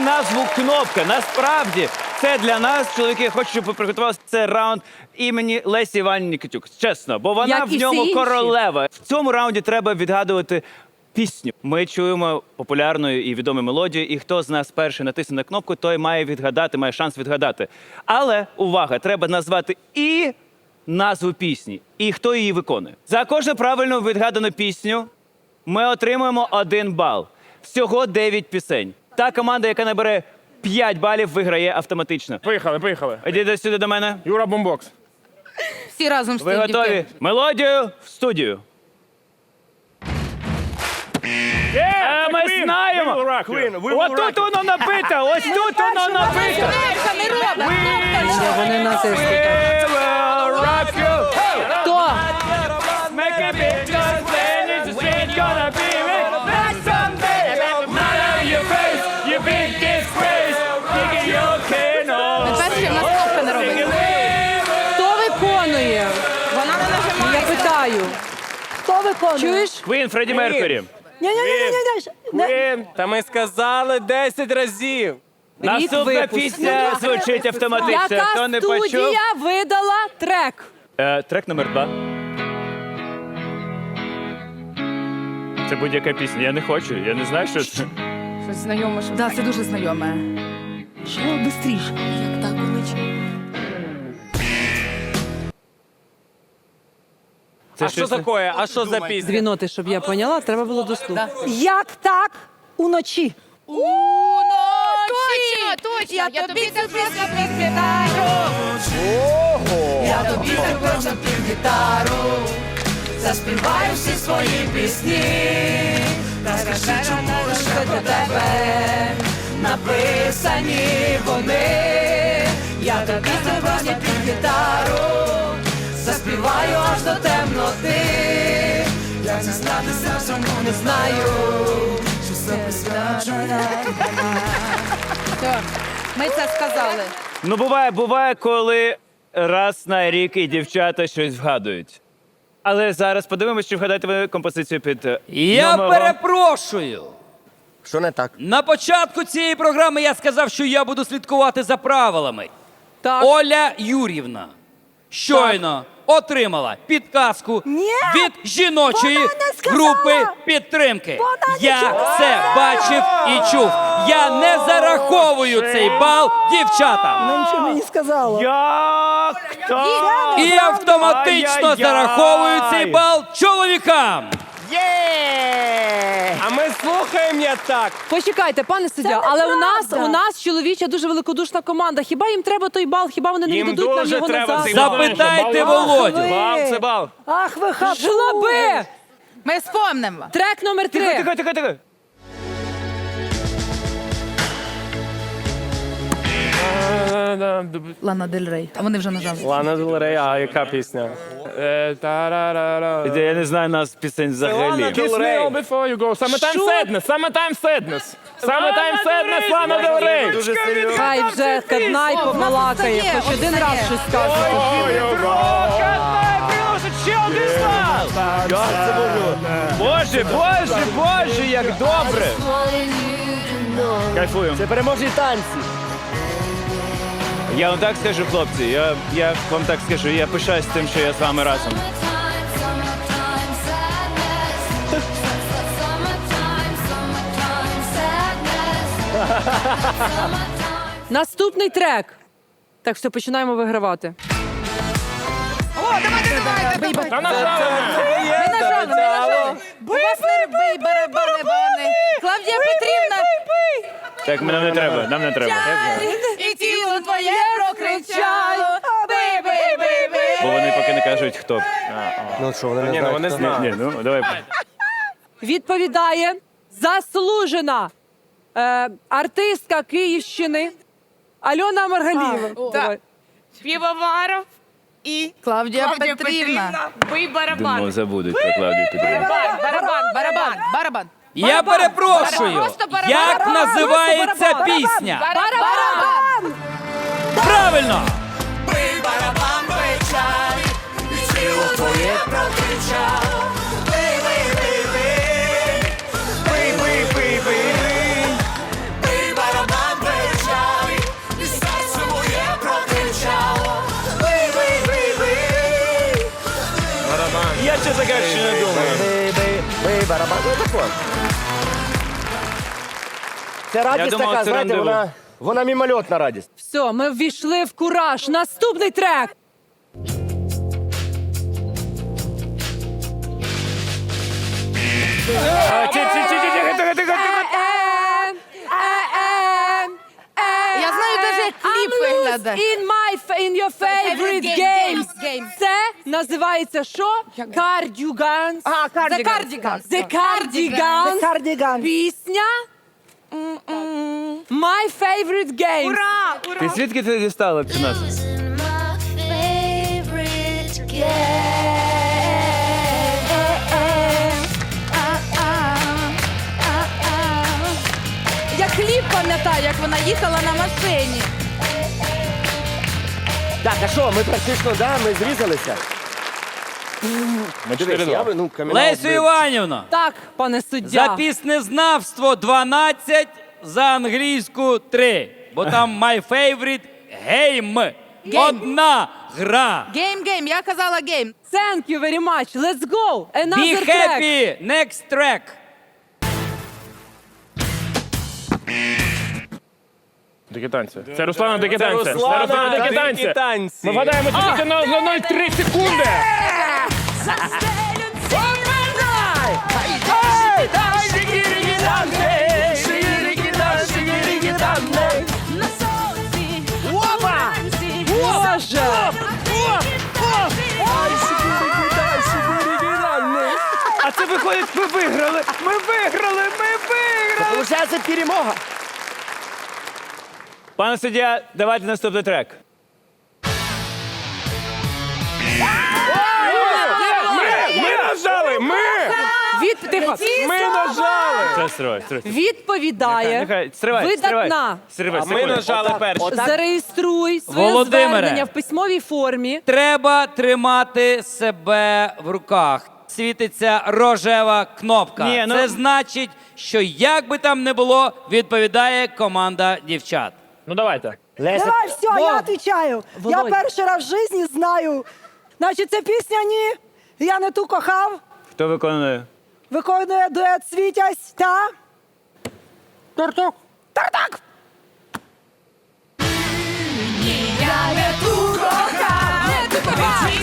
назву кнопка. Насправді це для нас, чоловіки, я хочу, щоб ви приготувалися. Це раунд імені Лесі Іванівни Нікітюк. Чесно, бо вона Як в всі ньому інші. королева. В цьому раунді треба відгадувати. Пісню ми чуємо популярну і відому мелодію, і хто з нас перший натисне на кнопку, той має відгадати, має шанс відгадати. Але увага, треба назвати і назву пісні, і хто її виконує. За кожну правильно відгадану пісню ми отримуємо один бал. Всього 9 пісень. Та команда, яка набере 5 балів, виграє автоматично. Поїхали, поїхали. Ідіть сюди до мене. Юра бомбокс. Всі разом Ви стоїть, готові? дівки. Мелодію в студію. Е, ми знаємо. Ось тут воно набито, ось тут воно не робить. Вони. We will rock виконує? Чуєш? Queen, Фредді Меркурі. Ні-ні-ні. Він. Та ми сказали 10 разів. Наступна випуску. пісня звучить автоматично. Хто Яка не почув? студія видала трек? Е, трек номер два. Це будь-яка пісня. Я не хочу, я не знаю, що це. Щось знайоме, що да, це дуже знайоме. Що швидше? А що таке? А що за пісня? Дві ноти, щоб я поняла, треба було дослухати. Як так уночі? Точно, точно. Я тобі цю пісню підкидаю. Я тобі також під гітару, заспіваю всі свої пісні, та скажи, чому лише для тебе написані вони. Я тобі сьогодні під гітару, заспіваю аж до темноти. Як зізнатися всьому не знаю, що. Все, Ми це сказали. Ну, буває, буває, коли раз на рік і дівчата щось вгадують. Але зараз подивимося, чи вгадаєте ви композицію під е, Я номером. перепрошую. Що не так? На початку цієї програми я сказав, що я буду слідкувати за правилами. Так. Оля Юрівна щойно отримала підказку Ні, від жіночої вона не сказала. групи підтримки. Вона я це бачив і чув. Я не зараховую цей бал дівчатам. Вона нічого мені сказала. Як так? І автоматично Ай-яй-яй. зараховую цей бал чоловікам. Ми слухаємо так. Почекайте, пане суддя, але у нас у нас чоловіча дуже великодушна команда. Хіба їм треба той бал? Хіба вони не Їм віддадуть нам дуже його треба назад? цей бал. Запитайте Ах, Володю. Бал це бал. Ах, ви хапу! Жлоби! Ми спомнимо. Трек номер три. тихо, тихо, тихо. Лана Дель Рей. А вони вже нажали. Лана Дель Рей, а яка пісня? Е, тарарара. Я не знаю нас пісень взагалі. Kiss me all before you go. Summertime sadness, summertime sadness. Summertime sadness, Лана Дель Рей. Дуже серйозно. Хай вже каднай в хоч один раз щось скаже. Ще один бал! Боже, боже, боже, як добре! Кайфую. Це переможні танці. Я вам так скажу, хлопці, я, я вам так скажу, я пишаюсь тим, що я з вами разом. Наступний трек. Так, все, починаємо вигравати. О, давайте, давайте. Ми нажали, ми нажали. Вас бий, барабани, бани. Клавдія Петрівна. Так, нам не треба, нам не треба. І тіло твоє прокричало. Бо вони поки не кажуть, хто. Ну що, вони не Ні, ну знають. вони знають. Ні, ну давай. Відповідає заслужена е, артистка Київщини Альона Маргалієва. Півоваров і Клавдія Клавдія Петрівна. Петрівна. Бий барабан. Думав, забудуть про Клавдію Петрівну. Барабан, барабан, барабан. Я перепрошую, як називається пісня? Барабан! Правильно! Бий барабан, бий чай, і тіло твоє прокрича. Бий, бий, бий, бий, бий, бий, бий, бий, барабан, бий чай, і серце моє прокричало. Бий, бий, бий, бий, Я, ще кажучи, не думаю. Бий, бий, бий, барабан. Ну, так от. Це радість думав, така, це знаєте, рандеву. вона, вона мімольотна радість. Все, ми ввійшли в кураж. Наступний трек. А, ті- ті- ті- ті- тихо, тихо, тихо, тихо. Е-ем, е-ем, е-ем. Я знаю даже, як кліп I'm loose виглядає. In my fa- in your favorite Favorite games. games, games. Це називається що? Cardigans. А, The Cardigans. Cardigans. The Cardigans. Кардіган. Пісня. My favorite games. Ура! Ура! Ти звідки ти дістала цю назву? Я кліп пам'ятаю, як вона їхала на машині. Так, а що, ми практично, да, ми зрізалися. Ми Дивись, 4-2. ну, камінал Лесю. Іванівна, Так, пане суддя. за піснезнавство 12, за англійську 3. Бо там my favorite game. Одна гра. Гейм, гейм, я казала гейм. Thank you very much. Let's go. Be Another track. happy. Next track. Дикі танці. Це Руслана дикі танці. Це Руслана Руслана дикі «Дикі танці. танці». Ми вгадаємо тільки на 0,3 секунди. А це виходить, ми виграли! Ми виграли! Ми виграли! Получається перемога. Пане суддя, давайте наступний трек. Ми, нажали, ми! Від, тихо. Ми нажали! Це стривай, стривай. Відповідає Нехай, стривай, стривай. видатна. Стривай, А ми секунду. нажали перші. Зареєструй своє Володимире. звернення в письмовій формі. Треба тримати себе в руках. Світиться рожева кнопка. Ні, ну- Це значить, що як би там не було, відповідає команда дівчат. Ну давайте. Леся, Давай, все, я Володь. Я перший раз в житті знаю. Значить, це пісня ні. Я не ту кохав. Хто виконує? Виконує дует Світязь та. Тартак. Тартак! ту зігрів.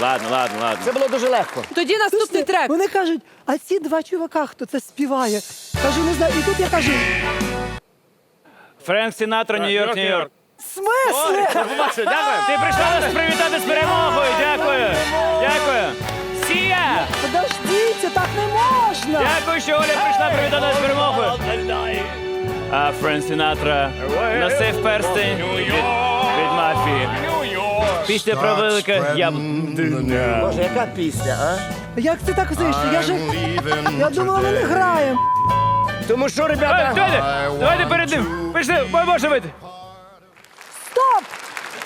Ладно, ладно, ладно. це було дуже легко. Тоді наступний трек. Вони кажуть, а ці два чувака, хто це співає? Кажу, не знаю. І тут я кажу, Френк Сінатра, Нью-Йорк, Нью-Йорк. В смислі? Ти прийшла нас привітати з перемогою. Дякую. Дякую. Сія! Подождіть, так не можна. Дякую, що Оля прийшла привітати нас з перемогою. А Френк Сінатра носив перстень від, від мафії. Пісня про велике яблуко. Боже, яка пісня, а? Як це так вийшло? Я ж я думала, ми не граємо. Тому що, ребята, Давайте, давайте перед ним. Пішли, може бути.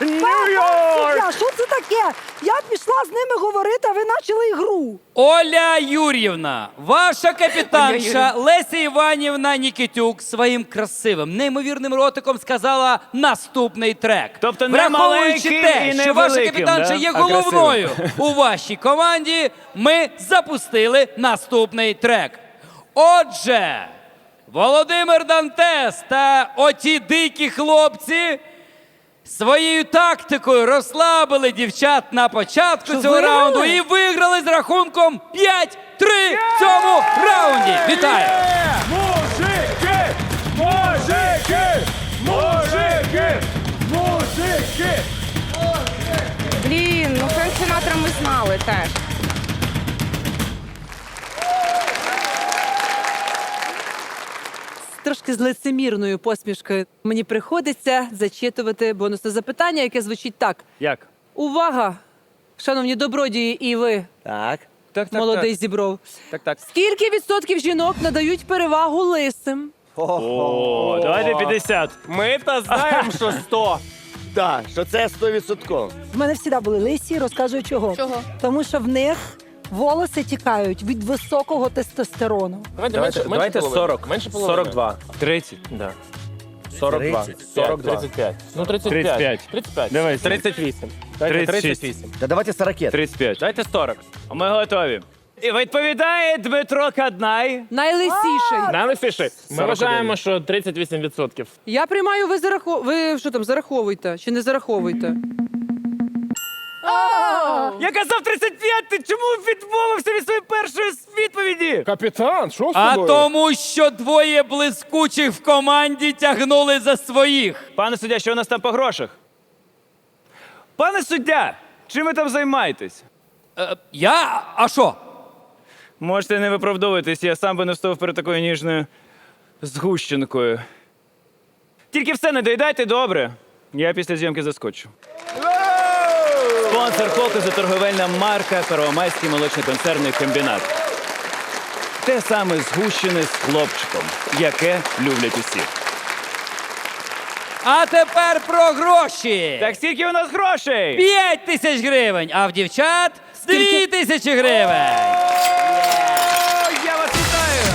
Суддя, що це таке? Я пішла з ними говорити, а ви почали ігру. Оля Юр'ївна, ваша капітанша Леся Іванівна Нікітюк своїм красивим, неймовірним ротиком сказала наступний трек. Тобто не Враховуючи маленьким те, і не що ваша великим, капітанша да? є А головною у вашій команді, ми запустили наступний трек. Отже, Володимир Дантес та оті дикі хлопці своєю тактикою розслабили дівчат на початку цього виграли? раунду і виграли з рахунком 5-3 в цьому раунді. Вітаю! Мужики! Мужики! Мужики! Мужики! Блін, ну Френк Сінатра ми знали теж. Трошки з лицемірною посмішкою мені приходиться зачитувати бонусне запитання, яке звучить так: Як? Увага, шановні добродії, і ви. Так. Так, так, молодий так. зібров. Так, так. Скільки відсотків жінок надають перевагу лисим? О, давайте 50. Ми то знаємо, що 100. Так, що це 100%. В мене завжди були лисі, розкажу чого. Чого? Тому що в них волоси тікають від високого тестостерону. Давайте, Давайте- менше, давайте менше половини. 40. Менше половини. 42. 30. Да. 42. 30. 42. 35. Ну, 35. 35. 35. Давай, 38. Давайте 36. 38. Та давайте 40. 35. Дайте 40. Ми готові. І відповідає Дмитро Каднай. Найлисіший. Найлисіший. Ми 49. вважаємо, що 38%. Я приймаю, ви зарахов... Ви що там зараховуєте чи не зараховуєте? Я казав 35, ти чому відмовився від своєї першої відповіді? Капітан, що з А тому, що двоє блискучих в команді тягнули за своїх. Пане суддя, що у нас там по грошах? Пане суддя, чим ви там займаєтесь? Е, я? А що? Можете не виправдовуватись, я сам би не встав перед такою ніжною згущенкою. Тільки все не доїдайте добре. Я після зйомки заскочу. Спонсор показу торговельна марка Первомайський молочний концерний комбінат. Те саме згущене з хлопчиком, яке люблять усі. А тепер про гроші. Так скільки у нас грошей? 5 тисяч гривень, а в дівчат 2 тисячі гривень. О, я вас вітаю!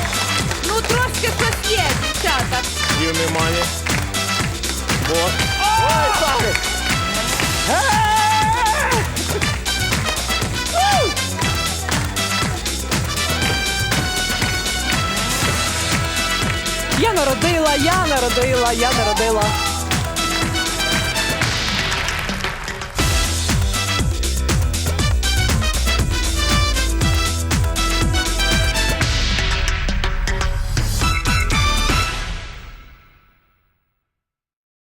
Ну трошки щось є, дівчата. You me money. Вот. Я я народила, я народила.